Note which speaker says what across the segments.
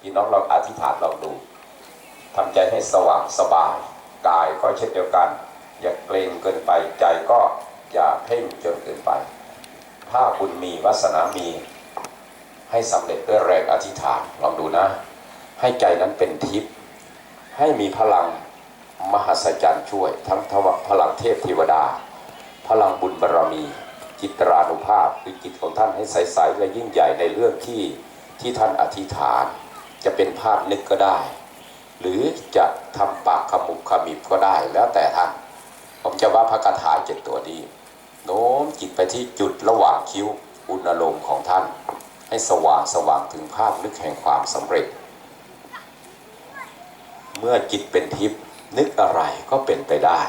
Speaker 1: พี่น้องลองอธิษฐานลองดูทำใจให้สว่างสบาย กายก็เช่นเดียวกัน อย่าเกรงเกินไปใจก็อย่าเพ่งจนเกินไป ถ้าบุญมีวาสนามี ให้สำเร็จด้วยแรงอธิษฐานลองดูนะ ให้ใจนั้นเป็นทิพย์ให้มีพลังมหัศจรรย์ช่วย ทั้งทวพลังเทพเทวดา พลังบุญบารมีจิตรานุภาพคือจิตของท่านให้ใส ๆ และยิ่งใหญ่ในเรื่องที่ ที่ท่านอธิษฐานจะเป็นภาพนึกก็ได้ หรือจะทำปากขมุบขมิบก็ได้แล้วแต่ท่าน ผมจะว่าพระคาถาเจ็ดตัวนี้โน้มจิตไปที่จุดระหว่างคิ้วอุณลมของท่าน ให้สว่างสว่างถึงภาพนึกแห่งความสำเร็จ เมื่อจิตเป็นทิพย์นึกอะไรก็เป็นไปได้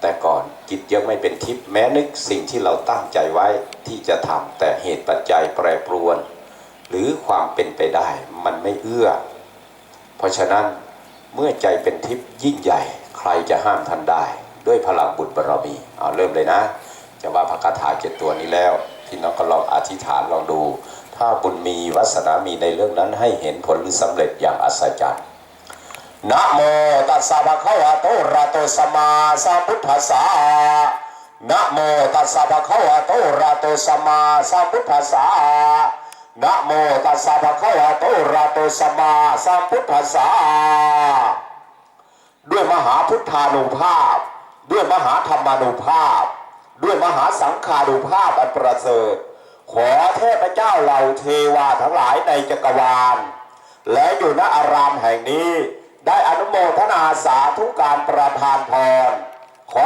Speaker 1: แต่ก่อนจิตยังไม่เป็นทิพย์แม้นึกสิ่งที่เราตั้งใจไว้ที่จะทำแต่เหตุปัจจัยแปรปรว ความเป็นไปได้ มันไม่เอื้อ เพราะฉะนั้นเมื่อใจเป็นทิพย์ยิ่งใหญ่ ใครจะห้ามท่านได้ ด้วยพลังบุญบารมีเอาเริ่มเลยนะ จะว่าพระคาถาเจ็ดตัวนี้แล้วพี่น้องก็ลองอธิษฐานลองดู ถ้าบุญมีวาสนามีในเรื่องนั้นให้เห็นผลหรือสำเร็จอย่างอัศจรรย์นะโมตัสสะภะคะวะโตระโตสัมมาสัมพุทธัสสะนะโมตัสสะภะคะวะโตระโตสัมมาสัมพุทธัสสะ นะโมตัสสะภะคะวะโตระโตสัมมาสัมพุทธัสสะด้วยมหาพุทธานุภาพ ด้วยมหาธรรมานุภาพ ด้วยมหาสังฆานุภาพอันประเสริฐ ขอเทพเจ้าเหล่าเทวาทั้งหลายในจักรวาล และอยู่ณอารามแห่งนี้ ได้อนุโมทนาสาธุการประทานพรขอ